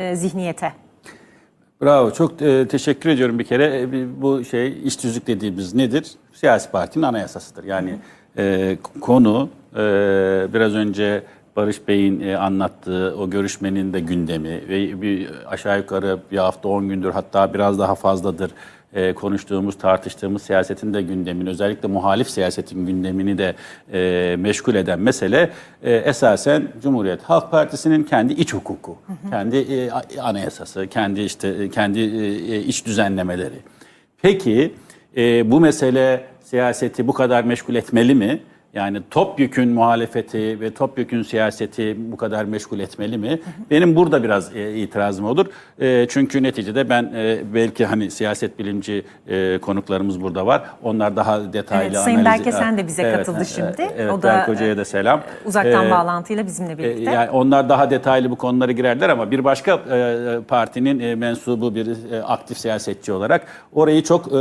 e, zihniyete. Bravo. Çok e, teşekkür ediyorum bir kere. E, bu şey iş tüzük dediğimiz nedir? Siyasi partinin anayasasıdır. Yani e, konu e, biraz önce Barış Bey'in e, anlattığı o görüşmenin de gündemi ve bir aşağı yukarı bir hafta 10 gündür hatta biraz daha fazladır e, konuştuğumuz, tartıştığımız siyasetin de gündemini, özellikle muhalif siyasetin gündemini de e, meşgul eden mesele e, esasen Cumhuriyet Halk Partisi'nin kendi iç hukuku, kendi e, anayasası, kendi işte e, kendi e, iç düzenlemeleri. Peki e, bu mesele siyaseti bu kadar meşgul etmeli mi? Yani topyekün muhalefeti ve topyekün siyaseti bu kadar meşgul etmeli mi? Benim burada biraz e, itirazım olur. E, çünkü neticede ben e, belki hani siyaset bilimci e, konuklarımız burada var. Onlar daha detaylı Evet, Sayın analiz- Berke sen de bize Evet, katıldı e, şimdi. Evet, O da, Berk Hoca'ya da selam. Uzaktan E, bağlantıyla bizimle e, birlikte. Yani onlar daha detaylı bu konulara girerler ama bir başka e, partinin e, mensubu bir e, aktif siyasetçi olarak orayı çok e,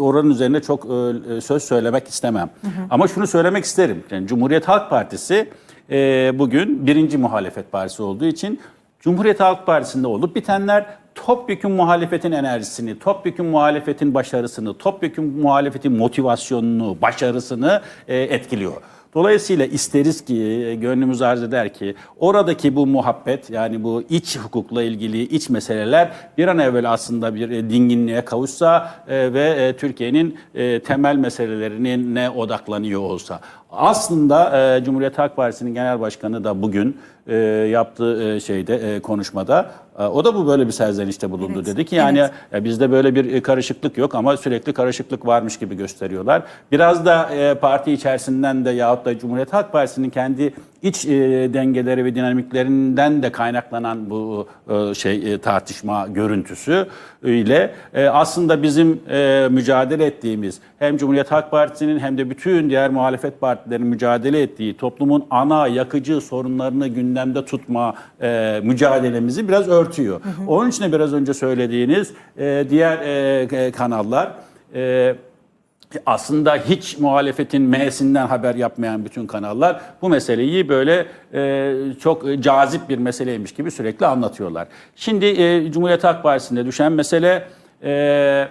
oranın üzerine çok e, söz söylemek istemem. Ama şunu söylemek isterim. Yani Cumhuriyet Halk Partisi e, bugün birinci muhalefet partisi olduğu için Cumhuriyet Halk Partisi'nde olup bitenler topyekun muhalefetin enerjisini, topyekun muhalefetin başarısını, topyekun muhalefetin motivasyonunu, başarısını e, etkiliyor. Dolayısıyla isteriz ki, e, gönlümüz arz eder ki oradaki bu muhabbet yani bu iç hukukla ilgili iç meseleler bir an evvel aslında bir e, dinginliğe kavuşsa e, ve Türkiye'nin temel meselelerinin ne odaklanıyor olsa. Aslında Cumhuriyet Halk Partisi'nin genel başkanı da bugün yaptığı şeyde konuşmada o da bu böyle bir serzenişte bulundu Evet, dedi ki yani evet. ya bizde böyle bir e, karışıklık yok ama sürekli karışıklık varmış gibi gösteriyorlar. Biraz da e, parti içerisinden de yahut da Cumhuriyet Halk Partisi'nin kendi iç e, dengeleri ve dinamiklerinden de kaynaklanan bu e, şey e, tartışma görüntüsü ile e, aslında bizim e, mücadele ettiğimiz hem Cumhuriyet Halk Partisi'nin hem de bütün diğer muhalefet partilerin mücadele ettiği toplumun ana yakıcı sorunlarını gündemde tutma e, mücadelemizi biraz örtüyor. Onun için de biraz önce söylediğiniz e, diğer e, e, kanallar e, aslında hiç muhalefetin M'sinden haber yapmayan bütün kanallar bu meseleyi böyle e, çok cazip bir meseleymiş gibi sürekli anlatıyorlar. Şimdi e, Cumhuriyet Halk Partisi'nde düşen mesele e,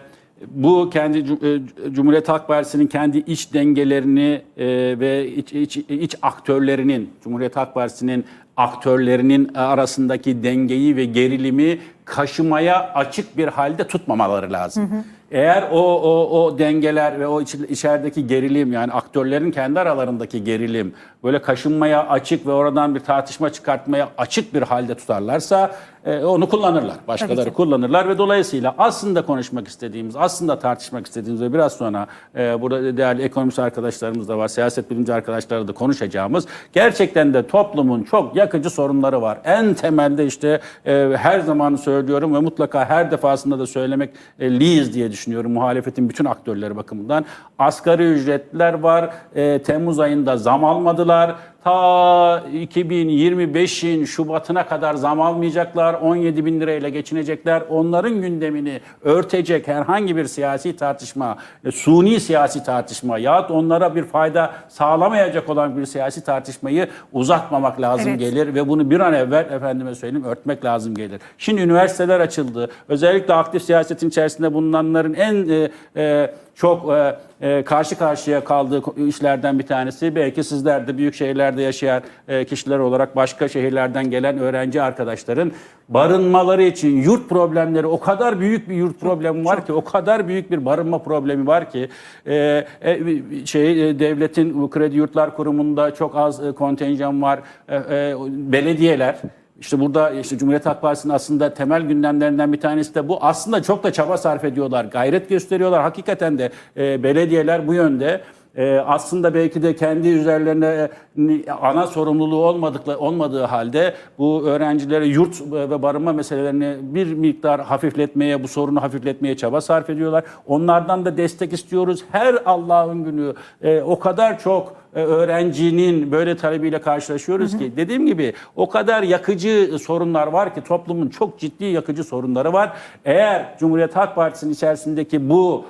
bu kendi e, Cumhuriyet Halk Partisi'nin kendi iç dengelerini e, ve iç, iç, iç aktörlerinin Cumhuriyet Halk Partisi'nin aktörlerinin arasındaki dengeyi ve gerilimi kaşımaya açık bir halde tutmamaları lazım. Eğer o, o, o dengeler ve o iç, içerideki gerilim yani aktörlerin kendi aralarındaki gerilim böyle kaşınmaya açık ve oradan bir tartışma çıkartmaya açık bir halde tutarlarsa e, onu kullanırlar. Başkaları kullanırlar ve dolayısıyla aslında konuşmak istediğimiz, aslında tartışmak istediğimiz ve biraz sonra e, burada değerli ekonomist arkadaşlarımız da var, siyaset bilimci arkadaşlarla da konuşacağımız gerçekten de toplumun çok yakıcı sorunları var. En temelde işte e, her zaman söylüyorum ve mutlaka her defasında da söylemek e, liyiz diye düşünüyorum muhalefetin bütün aktörleri bakımından. Asgari ücretler var. E, Temmuz ayında zam almadılar. Ta 2025'in Şubat'ına kadar zam almayacaklar. 17 bin lirayla geçinecekler. Onların gündemini örtecek herhangi bir siyasi tartışma, e, suni siyasi tartışma yahut onlara bir fayda sağlamayacak olan bir siyasi tartışmayı uzatmamak lazım Evet. gelir ve bunu bir an evvel efendime söyleyeyim örtmek lazım gelir. Şimdi üniversiteler açıldı. Özellikle aktif siyasetin içerisinde bulunanların en e, e, çok e, e, karşı karşıya kaldığı işlerden bir tanesi. Belki sizler de büyük şehirlerde yaşayan e, kişiler olarak başka şehirlerden gelen öğrenci arkadaşların barınmaları için yurt problemleri o kadar büyük bir yurt problemi var ki o kadar büyük bir barınma problemi var ki e, e, şey e, devletin kredi yurtlar kurumunda çok az e, kontenjan var. E, e, belediyeler işte burada işte Cumhuriyet Halk Partisi'nin aslında temel gündemlerinden bir tanesi de bu. Aslında çok da çaba sarf ediyorlar, gayret gösteriyorlar. Hakikaten de e, belediyeler bu yönde. E, aslında belki de kendi üzerlerine e, ana sorumluluğu olmadıkla, olmadığı halde bu öğrencilere yurt ve barınma meselelerini bir miktar hafifletmeye, bu sorunu hafifletmeye çaba sarf ediyorlar. Onlardan da destek istiyoruz. Her Allah'ın günü e, o kadar çok e, öğrencinin böyle talebiyle karşılaşıyoruz ki dediğim gibi o kadar yakıcı sorunlar var ki toplumun çok ciddi yakıcı sorunları var. Eğer Cumhuriyet Halk Partisi'nin içerisindeki bu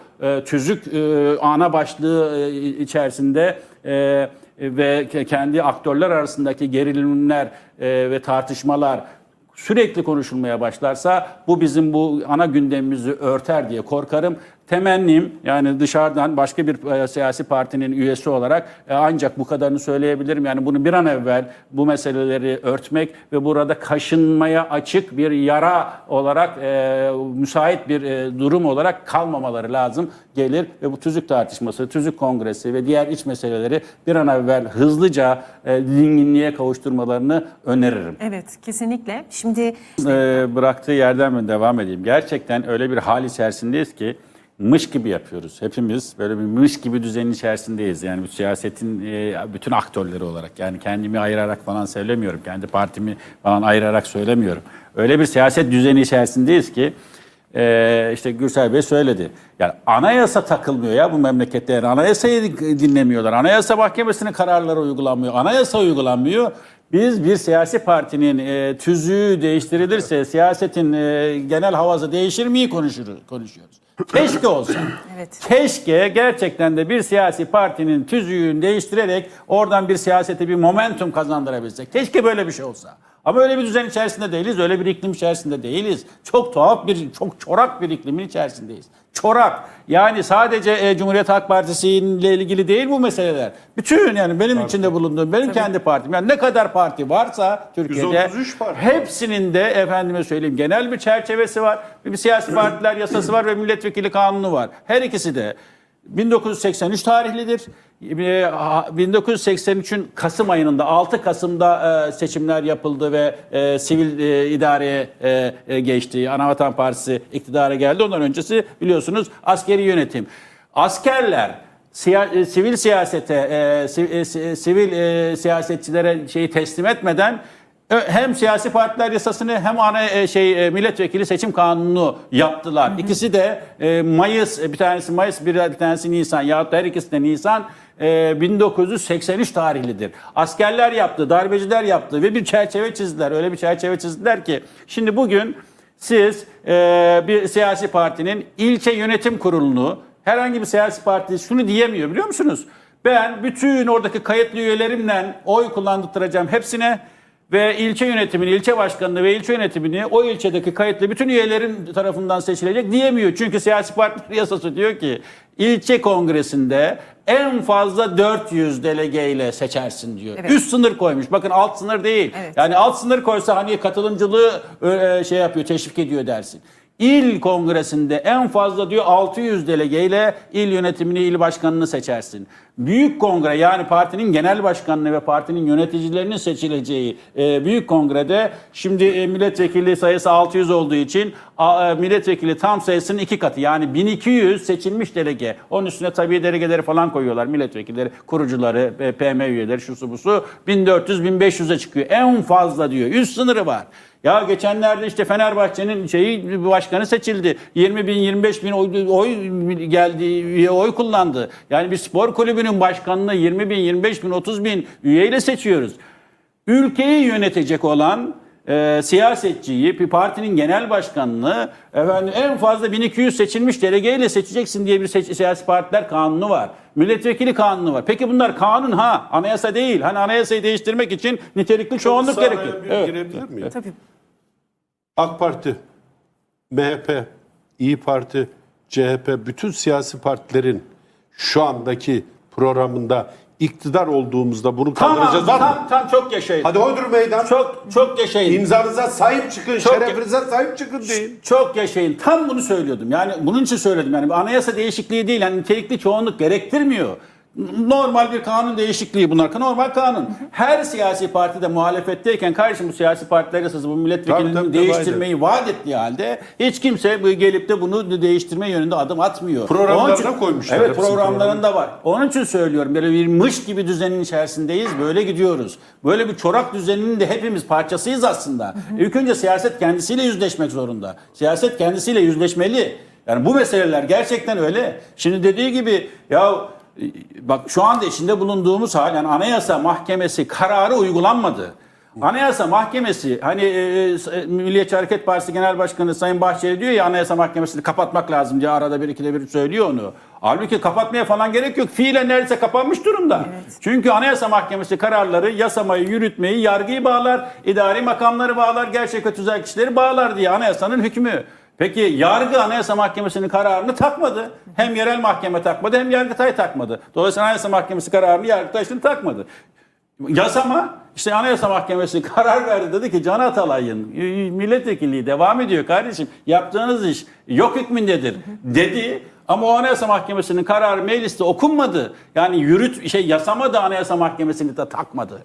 tüzük e, ana başlığı e, içerisinde e, ve ke- kendi aktörler arasındaki gerilimler e, ve tartışmalar sürekli konuşulmaya başlarsa bu bizim bu ana gündemimizi örter diye korkarım. Temennim yani dışarıdan başka bir e, siyasi partinin üyesi olarak e, ancak bu kadarını söyleyebilirim. Yani bunu bir an evvel bu meseleleri örtmek ve burada kaşınmaya açık bir yara olarak e, müsait bir e, durum olarak kalmamaları lazım gelir ve bu tüzük tartışması, tüzük kongresi ve diğer iç meseleleri bir an evvel hızlıca e, dinginliğe kavuşturmalarını öneririm. Evet kesinlikle. Şimdi e, bıraktığı yerden ben devam edeyim. Gerçekten öyle bir hal içerisindeyiz ki mış gibi yapıyoruz. Hepimiz böyle bir mış gibi düzenin içerisindeyiz. Yani bu siyasetin e, bütün aktörleri olarak. Yani kendimi ayırarak falan söylemiyorum. Kendi partimi falan ayırarak söylemiyorum. Öyle bir siyaset düzeni içerisindeyiz ki e, işte Gürsel Bey söyledi. Yani anayasa takılmıyor ya bu memlekette. Yani anayasayı dinlemiyorlar. Anayasa mahkemesinin kararları uygulanmıyor. Anayasa uygulanmıyor. Biz bir siyasi partinin e, tüzüğü değiştirilirse siyasetin e, genel havası değişir miyi konuşuruz, konuşuyoruz. Keşke olsa. Evet. Keşke gerçekten de bir siyasi partinin tüzüğünü değiştirerek oradan bir siyasete bir momentum kazandırabilsek. Keşke böyle bir şey olsa. Ama öyle bir düzen içerisinde değiliz, öyle bir iklim içerisinde değiliz. Çok tuhaf bir, çok çorak bir iklimin içerisindeyiz. Çorak. Yani sadece e, Cumhuriyet Halk Partisi ile ilgili değil bu meseleler. Bütün yani benim içinde bulunduğum, benim kendi partim. Yani ne kadar parti varsa Türkiye'de 133 parti. hepsinin de efendime söyleyeyim genel bir çerçevesi var. Bir siyasi partiler yasası var ve milletvekili kanunu var. Her ikisi de 1983 tarihlidir. Ee, ha- 1983'ün Kasım ayında 6 Kasım'da e, seçimler yapıldı ve e, sivil e, idareye geçti. Anavatan Partisi iktidara geldi. Ondan öncesi biliyorsunuz askeri yönetim. Askerler siya- sivil siyasete, si- si- sivil siyasetçilere şeyi teslim etmeden hem siyasi partiler yasasını hem ana şey milletvekili seçim kanununu yaptılar. İkisi de Mayıs bir tanesi Mayıs bir, bir tanesi Nisan yahut da her ikisi de Nisan e, 1983 tarihlidir. Askerler yaptı, darbeciler yaptı ve bir çerçeve çizdiler. Öyle bir çerçeve çizdiler ki şimdi bugün siz e, bir siyasi partinin ilçe yönetim kurulunu herhangi bir siyasi parti şunu diyemiyor biliyor musunuz? Ben bütün oradaki kayıtlı üyelerimle oy kullandıracağım hepsine ve ilçe yönetimini, ilçe başkanını ve ilçe yönetimini o ilçedeki kayıtlı bütün üyelerin tarafından seçilecek diyemiyor. Çünkü siyasi partiler yasası diyor ki ilçe kongresinde en fazla 400 delegeyle seçersin diyor. Evet. Üst sınır koymuş. Bakın alt sınır değil. Evet. Yani alt sınır koysa hani katılımcılığı e, şey yapıyor, teşvik ediyor dersin. İl kongresinde en fazla diyor 600 delegeyle il yönetimini, il başkanını seçersin. Büyük kongre yani partinin genel başkanını ve partinin yöneticilerinin seçileceği e, büyük kongrede şimdi e, milletvekili sayısı 600 olduğu için a, e, milletvekili tam sayısının iki katı yani 1200 seçilmiş delege. Onun üstüne tabii delegeleri falan koyuyorlar milletvekilleri, kurucuları, e, PM üyeleri, şusu busu 1400-1500'e çıkıyor. En fazla diyor. Üst sınırı var. Ya geçenlerde işte Fenerbahçe'nin şeyi başkanı seçildi. 20 bin 25 bin oy, oy geldi oy kullandı. Yani bir spor kulübünün başkanını 20 bin 25 bin 30 bin üyeyle seçiyoruz. Ülkeyi yönetecek olan e, siyasetçiyi, bir partinin genel başkanını efendim en fazla 1200 seçilmiş delegeyle seçeceksin diye bir seç- siyasi partiler kanunu var. Milletvekili kanunu var. Peki bunlar kanun ha, anayasa değil. Hani anayasayı değiştirmek için nitelikli çoğunluk gerekiyor. araya bir Evet. girebilir miyim? tabii AK Parti, MHP, İyi Parti, CHP bütün siyasi partilerin şu andaki programında iktidar olduğumuzda bunu Tamam, kaldıracağız var mı? tam, tam çok yaşayın. Hadi oydur meydan. Çok çok yaşayın. İmzanıza sahip çıkın, Çok- şerefinize sahip çıkın deyin. Çok yaşayın. Tam bunu söylüyordum. Yani bunun için söyledim. Yani anayasa değişikliği değil. Yani nitelikli çoğunluk gerektirmiyor. Normal bir kanun değişikliği bunlar. Normal kanun. Her siyasi parti de muhalefetteyken kardeşim bu siyasi partiler yasası bu milletvekilini Tabii, tabii, değiştirmeyi vaat ettiği halde hiç kimse bu gelip de bunu değiştirme yönünde adım atmıyor. Programlarına için- koymuşlar Evet programlarında var. Onun için söylüyorum. Böyle bir mış gibi düzenin içerisindeyiz. Böyle gidiyoruz. Böyle bir çorak düzeninin de hepimiz parçasıyız aslında. İlk önce siyaset kendisiyle yüzleşmek zorunda. Siyaset kendisiyle yüzleşmeli. Yani bu meseleler gerçekten öyle. Şimdi dediği gibi ya bak şu anda içinde bulunduğumuz hal yani anayasa mahkemesi kararı uygulanmadı. Anayasa Mahkemesi hani e, e, Milliyetçi Hareket Partisi Genel Başkanı Sayın Bahçeli diyor ya Anayasa Mahkemesi'ni kapatmak lazım diye arada bir ikide bir söylüyor onu. Halbuki kapatmaya falan gerek yok. Fiilen neredeyse kapanmış durumda. Çünkü Anayasa Mahkemesi kararları yasamayı, yürütmeyi, yargıyı bağlar, idari makamları bağlar, gerçek ve tüzel kişileri bağlar diye anayasanın hükmü. Peki yargı Anayasa Mahkemesi'nin kararını takmadı. Hem yerel mahkeme takmadı hem Yargıtay takmadı. Dolayısıyla Anayasa Mahkemesi kararını Yargıtay şimdi takmadı. Yasama işte Anayasa Mahkemesi karar verdi dedi ki Can Atalay'ın milletvekilliği devam ediyor kardeşim. Yaptığınız iş yok hükmündedir dedi. Ama o Anayasa Mahkemesi'nin kararı mecliste okunmadı. Yani yürüt şey yasama da Anayasa Mahkemesi'ni de takmadı.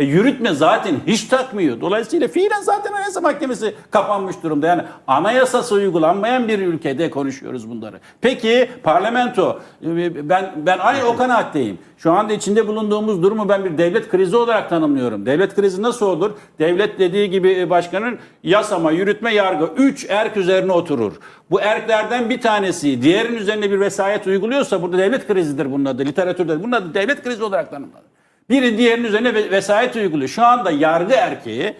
E, yürütme zaten hiç takmıyor. Dolayısıyla fiilen zaten Anayasa Mahkemesi kapanmış durumda. Yani anayasası uygulanmayan bir ülkede konuşuyoruz bunları. Peki parlamento e, ben ben aynı o kanaatteyim. Şu anda içinde bulunduğumuz durumu ben bir devlet krizi olarak tanımlıyorum. Devlet krizi nasıl olur? Devlet dediği gibi e, başkanın yasama, yürütme, yargı üç erk üzerine oturur. Bu erklerden bir tanesi diğerinin üzerine bir vesayet uyguluyorsa burada devlet krizidir bunun adı. Literatürde bunun adı devlet krizi olarak tanımlanır. Biri diğerinin üzerine ve- vesayet uyguluyor. Şu anda yargı erkeği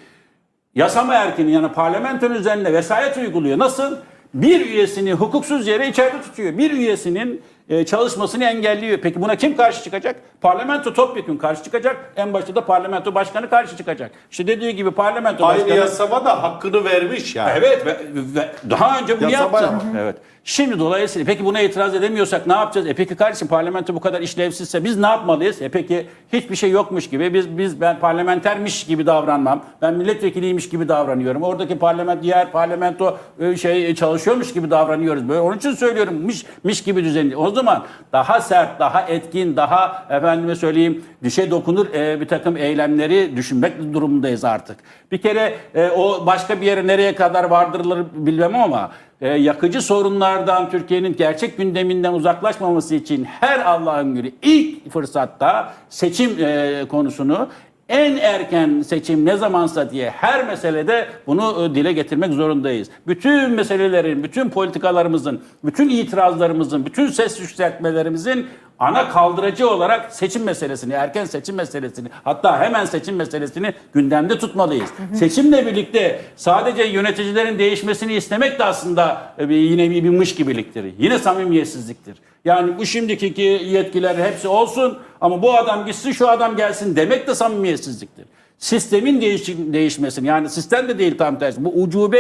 yasama erkeğinin yani parlamentonun üzerine vesayet uyguluyor. Nasıl? Bir üyesini hukuksuz yere içeride tutuyor. Bir üyesinin e, çalışmasını engelliyor. Peki buna kim karşı çıkacak? Parlamento topyekun karşı çıkacak. En başta da parlamento başkanı karşı çıkacak. İşte dediği gibi parlamento Aynı başkanı... yasama da hakkını vermiş yani. Evet ve, ve daha önce bunu yaptı. Evet. Şimdi dolayısıyla peki buna itiraz edemiyorsak ne yapacağız? E peki kardeşim parlamento bu kadar işlevsizse biz ne yapmalıyız? E peki hiçbir şey yokmuş gibi biz biz ben parlamentermiş gibi davranmam. Ben milletvekiliymiş gibi davranıyorum. Oradaki parlament diğer parlamento e, şey e, çalışıyormuş gibi davranıyoruz. Böyle onun için söylüyorum miş miş gibi düzenli. O zaman daha sert, daha etkin, daha efendime söyleyeyim dişe dokunur e, bir takım eylemleri düşünmek durumundayız artık. Bir kere e, o başka bir yere nereye kadar vardırılır bilmem ama yakıcı sorunlardan Türkiye'nin gerçek gündeminden uzaklaşmaması için her Allah'ın günü ilk fırsatta seçim e, konusunu en erken seçim ne zamansa diye her meselede bunu e, dile getirmek zorundayız. Bütün meselelerin, bütün politikalarımızın, bütün itirazlarımızın, bütün ses yükseltmelerimizin ana kaldırıcı olarak seçim meselesini, erken seçim meselesini, hatta hemen seçim meselesini gündemde tutmalıyız. Seçimle birlikte sadece yöneticilerin değişmesini istemek de aslında e, yine bir, bir mış gibiliktir. Yine samimiyetsizliktir. Yani bu şimdiki yetkiler hepsi olsun ama bu adam gitsin şu adam gelsin demek de samimiyetsizliktir. Sistemin değiş değişmesini yani sistem de değil tam tersi. Bu ucube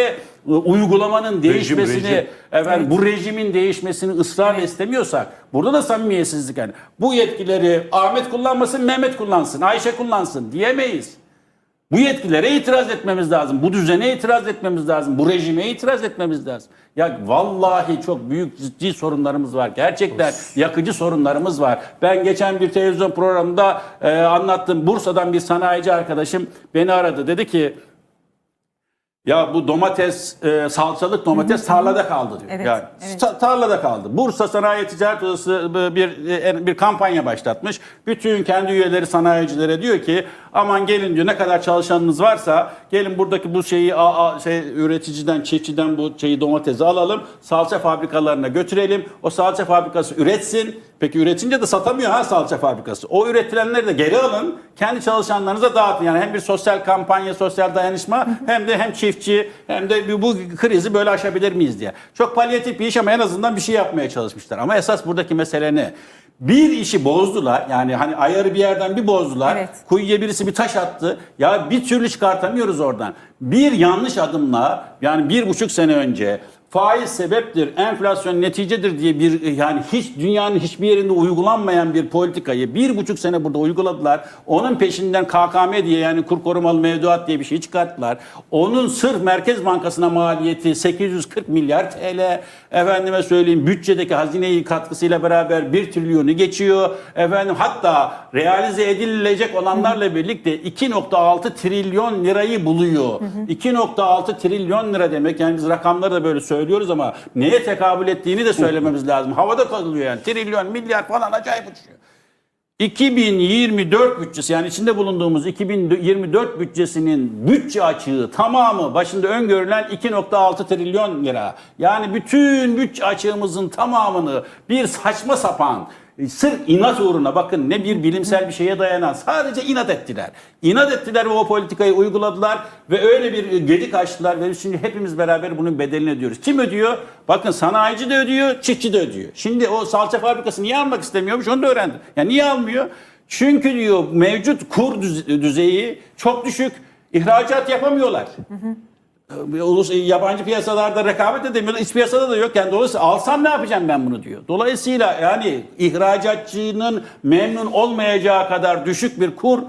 e, uygulamanın değişmesini rejim. efendim bu rejimin değişmesini ısrarla istemiyorsak burada da samimiyetsizlik yani. Bu yetkileri Ahmet kullanmasın, Mehmet kullansın, Ayşe kullansın diyemeyiz. Bu yetkilere itiraz etmemiz lazım. Bu düzene itiraz etmemiz lazım. Bu rejime itiraz etmemiz lazım. Ya vallahi çok büyük ciddi sorunlarımız var. Gerçekten yakıcı sorunlarımız var. Ben geçen bir televizyon programında e, anlattım. Bursa'dan bir sanayici arkadaşım beni aradı. Dedi ki ya bu domates, e, salçalık domates tarlada kaldı diyor. Evet, yani evet. ta- tarlada kaldı. Bursa Sanayi Ticaret Odası bir e, bir kampanya başlatmış. Bütün kendi üyeleri sanayicilere diyor ki aman gelin diyor ne kadar çalışanınız varsa gelin buradaki bu şeyi a, a- şey üreticiden, çiftçiden bu şeyi domatesi alalım. Salça fabrikalarına götürelim. O salça fabrikası üretsin. Peki üretince de satamıyor ha salça fabrikası. O üretilenleri de geri alın. Kendi çalışanlarınıza dağıtın. Yani hem bir sosyal kampanya, sosyal dayanışma hem de hem çiftçi hem de bu krizi böyle aşabilir miyiz diye. Çok palyatif bir iş ama en azından bir şey yapmaya çalışmışlar. Ama esas buradaki mesele ne? Bir işi bozdular. Yani hani ayarı bir yerden bir bozdular. Evet. Kuyuya birisi bir taş attı. Ya bir türlü çıkartamıyoruz oradan. Bir yanlış adımla yani bir buçuk sene önce faiz sebeptir, enflasyon neticedir diye bir yani hiç dünyanın hiçbir yerinde uygulanmayan bir politikayı bir buçuk sene burada uyguladılar. Onun peşinden KKM diye yani kur korumalı mevduat diye bir şey çıkarttılar. Onun sırf Merkez Bankası'na maliyeti 840 milyar TL. Efendime söyleyeyim bütçedeki hazineyi katkısıyla beraber 1 trilyonu geçiyor. Efendim hatta realize edilecek olanlarla birlikte 2.6 trilyon lirayı buluyor. 2.6 trilyon lira demek yani biz rakamları da böyle söylüyoruz ama neye tekabül ettiğini de söylememiz lazım. Havada kalıyor yani trilyon milyar falan acayip uçuyor. 2024 bütçesi yani içinde bulunduğumuz 2024 bütçesinin bütçe açığı tamamı başında öngörülen 2.6 trilyon lira. Yani bütün bütçe açığımızın tamamını bir saçma sapan Sırf inat uğruna bakın ne bir bilimsel bir şeye dayanan sadece inat ettiler. İnat ettiler ve o politikayı uyguladılar ve öyle bir gedik açtılar ve şimdi hepimiz beraber bunun bedelini ödüyoruz. Kim ödüyor? Bakın sanayici de ödüyor, çiftçi de ödüyor. Şimdi o salça fabrikası niye almak istemiyormuş onu da öğrendim. Yani niye almıyor? Çünkü diyor mevcut kur düz- düzeyi çok düşük. İhracat yapamıyorlar. Ee, Ulus yabancı piyasalarda rekabet edemiyorlar. İç piyasada da yok. Yani dolayısıyla alsam ne yapacağım ben bunu diyor. Dolayısıyla yani ihracatçının memnun olmayacağı kadar düşük bir kur e,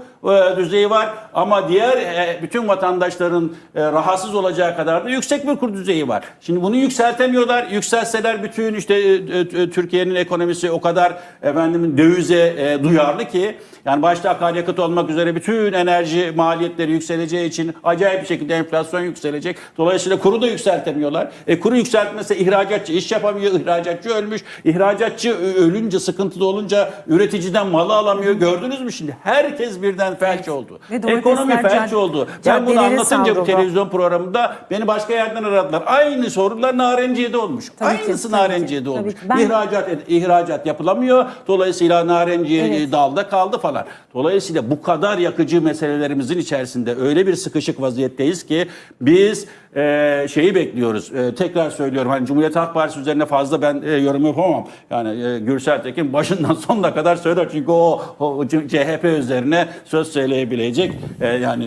düzeyi var ama diğer e, bütün vatandaşların e, rahatsız olacağı kadar da yüksek bir kur düzeyi var. Şimdi bunu yükseltemiyorlar. Yükselseler bütün işte e, e, Türkiye'nin ekonomisi o kadar efendim dövize e, duyarlı ki yani başta akaryakıt olmak üzere bütün enerji maliyetleri yükseleceği için acayip bir şekilde enflasyon yükselecek. Dolayısıyla kuru da yükseltemiyorlar. E kuru yükseltmese ihracatçı iş yapamıyor. İhracatçı ölmüş. İhracatçı ölünce sıkıntıda olunca üreticiden malı alamıyor. Gördünüz mü şimdi? Herkes birden felç oldu. Ve domatesler Ekonomi felç oldu. Ben bunu anlatınca bu televizyon programında beni başka yerden aradılar. Aynı sorunlar Narenciye'de olmuş. Tabii Aynısı ki, Narenciye'de tabii olmuş. ki. Ben- İhracat ihracat yapılamıyor. Dolayısıyla Narenciye Evet. dalda kaldı falan. Dolayısıyla bu kadar yakıcı meselelerimizin içerisinde öyle bir sıkışık vaziyetteyiz ki biz e, şeyi bekliyoruz. E, tekrar söylüyorum hani Cumhuriyet Halk Partisi üzerine fazla ben e, yorum yapamam. Yani e, Gürsel Tekin başından sonuna kadar söyler çünkü o, o CHP üzerine söz söyleyebilecek e, yani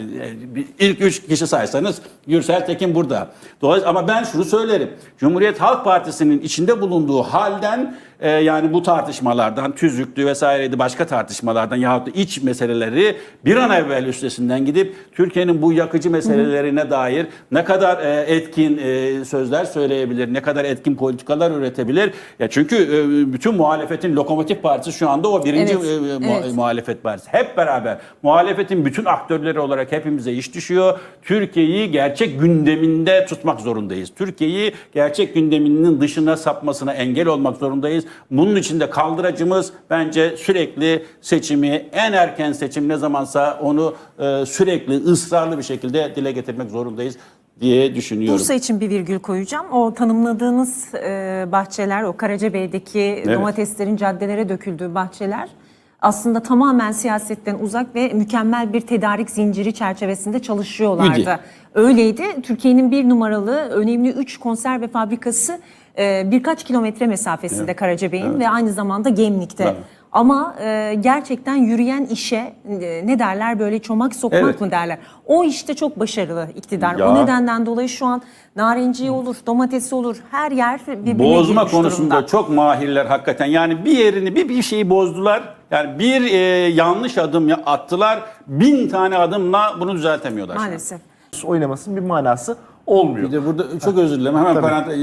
e, ilk üç kişi saysanız Gürsel Tekin burada. Dolayısıyla ama ben şunu söylerim. Cumhuriyet Halk Partisi'nin içinde bulunduğu halden e, yani bu tartışmalardan, tüzüklü vesaireydi başka tartışmalardan yahut da iç meseleleri bir an evvel üstesinden gidip Türkiye'nin bu yakıcı meselelerine dair ne kadar e, etkin e, sözler söyleyebilir, ne kadar etkin politikalar üretebilir. Ya çünkü e, bütün muhalefetin lokomotif partisi şu anda o birinci Evet, e, mu- evet. muhalefet partisi. Hep beraber muhalefetin bütün aktörleri olarak hepimize iş düşüyor. Türkiye'yi gerçek gündeminde tutmak zorundayız. Türkiye'yi gerçek gündeminin dışına sapmasına engel olmak zorundayız. Bunun için de kaldıracımız bence sürekli seçimi, en erken seçim ne zamansa onu e, sürekli ısrarlı bir şekilde dile getirmek zorundayız diye düşünüyorum. Bursa için bir virgül koyacağım. O tanımladığınız e, bahçeler, o Karacabey'deki domateslerin caddelere döküldüğü bahçeler aslında tamamen siyasetten uzak ve mükemmel bir tedarik zinciri çerçevesinde çalışıyorlardı. Üdi. Öyleydi. Türkiye'nin bir numaralı önemli 3 konserve fabrikası e, birkaç kilometre mesafesinde Karacabey'in ve aynı zamanda Gemlik'te. Evet. Ama e, gerçekten yürüyen işe e, ne derler böyle çomak sokmak Evet. mı derler. O işte çok başarılı iktidar. Ya. O nedenden dolayı şu an narenciye olur, domatesi olur her yer birbirine Bozma konusunda durumda. çok mahirler hakikaten. Yani bir yerini bir bir şeyi bozdular. Yani bir e, yanlış adım attılar. Bin tane adımla bunu düzeltemiyorlar. Maalesef. oynamasının bir manası olmuyor. Bir de burada çok özür dilerim. Hemen parantez,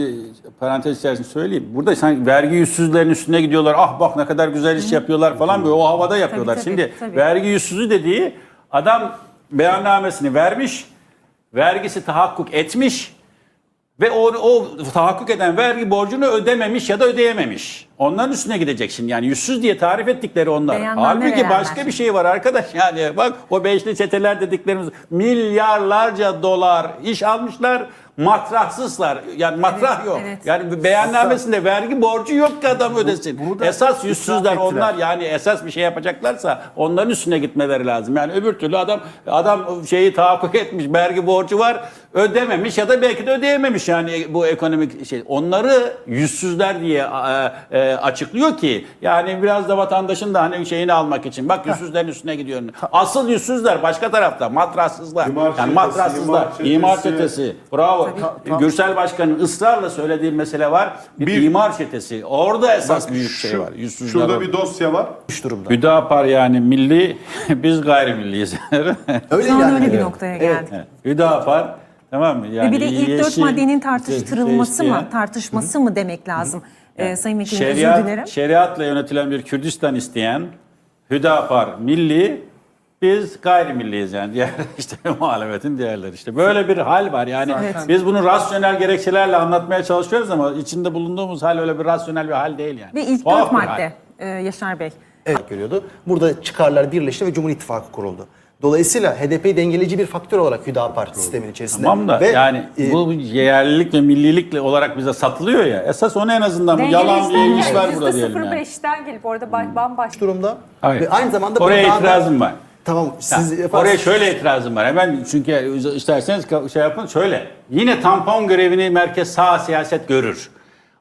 parantez içerisinde söyleyeyim. Burada sanki vergi yüzsüzlerin üstüne gidiyorlar. Ah bak ne kadar güzel iş yapıyorlar falan böyle o havada yapıyorlar. tabii, Şimdi tabii. vergi yüzsüzü dediği adam beyannamesini vermiş. Vergisi tahakkuk etmiş. Ve o, o tahakkuk eden vergi borcunu ödememiş ya da ödeyememiş. Onların üstüne gidecek şimdi. Yani yüzsüz diye tarif ettikleri onlar. Beyanname Halbuki verenler. başka bir şey var arkadaş. Yani bak o beşli çeteler dediklerimiz milyarlarca dolar iş almışlar. Matrahsızlar. Yani matrah yok. evet. Yani beyannamesinde vergi borcu yok ki adam ödesin. bunu da esas yüzsüzler ettiler. onlar yani esas bir şey yapacaklarsa onların üstüne gitmeleri lazım. Yani öbür türlü adam adam şeyi tahakkuk etmiş, vergi borcu var, ödememiş ya da belki de ödeyememiş yani bu ekonomik şey. Onları yüzsüzler diye e, e, açıklıyor ki yani biraz da vatandaşın da hani şeyini almak için. Bak yüzsüzlerin üstüne gidiyor. Asıl yüzsüzler başka tarafta. Matrassızlar. İmar yani çetesi, matrassızlar. imar İmar çetesi. Bravo. Gürsel Başkan'ın ısrarla söylediği mesele var. Bir, Bir- imar çetesi. Orada esas büyük şey var. Yüzsüzler Şurada orada. bir dosya var. durumda. Hüdapar yani milli, biz gayrimilliyiz. Öyle Şu an yani. öyle bir noktaya geldik. Evet. Hüdapar tamam mı? Yani Ve bir de ilk dört yeşil, maddenin tartıştırılması mı, isteyen, tartışması mı demek lazım? Ee, Sayın Vekilim özür şeriat, dilerim. şeriatla yönetilen bir Kürdistan isteyen Hüdapar milli, biz gayrimilliyiz yani diğer işte muhalefetin diğerleri işte böyle bir hal var yani biz bunu rasyonel gerekçelerle anlatmaya çalışıyoruz ama içinde bulunduğumuz hal öyle bir rasyonel bir hal değil yani. Ve ilk Tuhaf dört madde e, Yaşar Bey. Evet görüyordu. Burada çıkarlar birleşti ve Cumhur İttifakı kuruldu. Dolayısıyla HDP'yi dengeleyici bir faktör olarak Hüdapar sistemin içerisinde. Tamam da Ve, yani e, bu yerlilik ve millilik olarak bize satılıyor ya. Esas onu en azından bu yalan bir var yani burada diyelim yani. %05'ten gelip orada ba- bambaşka durumda Hayır. ve aynı zamanda Oraya itirazım var. Tamam siz yaparsınız. Oraya şöyle itirazım var. Hemen çünkü isterseniz şey yapın. Şöyle. Yine tampon görevini merkez sağ siyaset görür.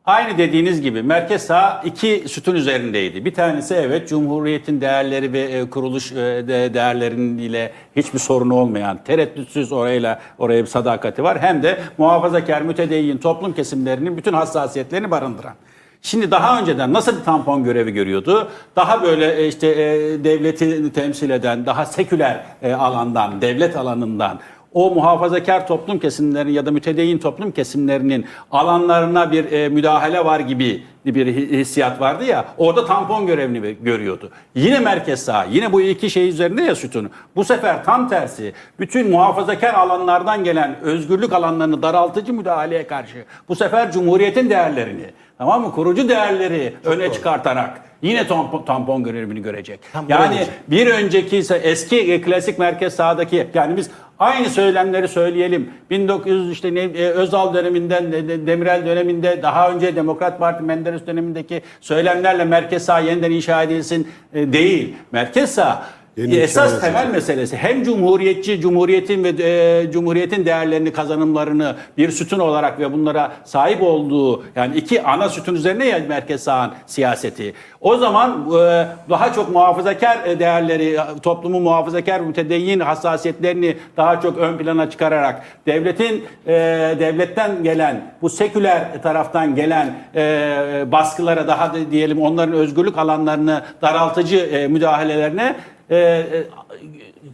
Aynı dediğiniz gibi merkez sağ iki sütun üzerindeydi. Bir tanesi evet Cumhuriyet'in değerleri ve e, kuruluş e, de- değerleriyle hiçbir sorunu olmayan, tereddütsüz orayla oraya bir sadakati var. Hem de muhafazakar, mütedeyyin toplum kesimlerinin bütün hassasiyetlerini barındıran. Şimdi daha önceden nasıl bir tampon görevi görüyordu? Daha böyle e, işte e, devleti temsil eden, daha seküler e, alandan, devlet alanından o muhafazakar toplum kesimlerinin ya da mütedeyyin toplum kesimlerinin alanlarına bir e, müdahale var gibi bir hi- hissiyat vardı ya orada tampon görevini görüyordu. Yine merkez sağ, yine bu iki şey üzerinde ya sütunu. Bu sefer tam tersi bütün muhafazakar alanlardan gelen özgürlük alanlarını daraltıcı müdahaleye karşı bu sefer cumhuriyetin değerlerini tamam mı kurucu değerleri öne çıkartarak yine tampon, tampon görevini görecek. Tam yani bir önceki ise eski klasik merkez sağdaki yani biz aynı söylemleri söyleyelim. 1900 işte ne, e, Özal döneminden de- de- Demirel döneminde daha önce Demokrat Parti Menderes dönemindeki söylemlerle merkez sağ yeniden inşa edilsin e, değil. Merkez sağ Yeni esas inşa temel meselesi hem cumhuriyetçi, cumhuriyetin ve e, cumhuriyetin değerlerini, kazanımlarını bir sütun olarak ve bunlara sahip olduğu yani iki ana sütun üzerine ya merkez sağın siyaseti. O zaman e, daha çok muhafazakar e, değerleri, toplumun muhafazakar mütedeyyin hassasiyetlerini daha çok ön plana çıkararak devletin e, devletten gelen bu seküler taraftan gelen e, baskılara daha da diyelim onların özgürlük alanlarını daraltıcı e, müdahalelerine e, e,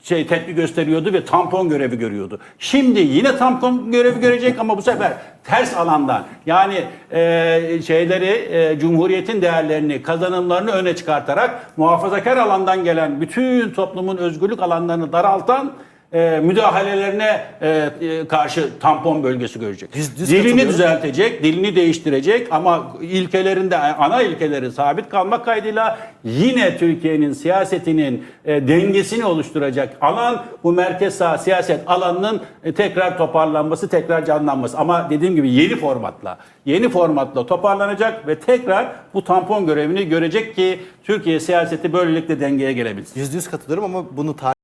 şey tepki gösteriyordu ve tampon görevi görüyordu. Şimdi yine tampon görevi görecek ama bu sefer ters alandan yani e, şeyleri e, cumhuriyetin değerlerini, kazanımlarını öne çıkartarak muhafazakar alandan gelen bütün toplumun özgürlük alanlarını daraltan e, müdahalelerine e, e, karşı tampon bölgesi görecek. Yüz- yüz Dilini düzeltecek, dilini değiştirecek ama ilkelerinde ana ilkeleri sabit kalmak kaydıyla yine Türkiye'nin siyasetinin e, dengesini oluşturacak alan bu merkez sağ siyaset alanının e, tekrar toparlanması, tekrar canlanması. Ama dediğim gibi yeni formatla, yeni formatla toparlanacak ve tekrar bu tampon görevini görecek ki Türkiye siyaseti böylelikle dengeye gelebilsin. %100 katılıyorum ama bunu tarih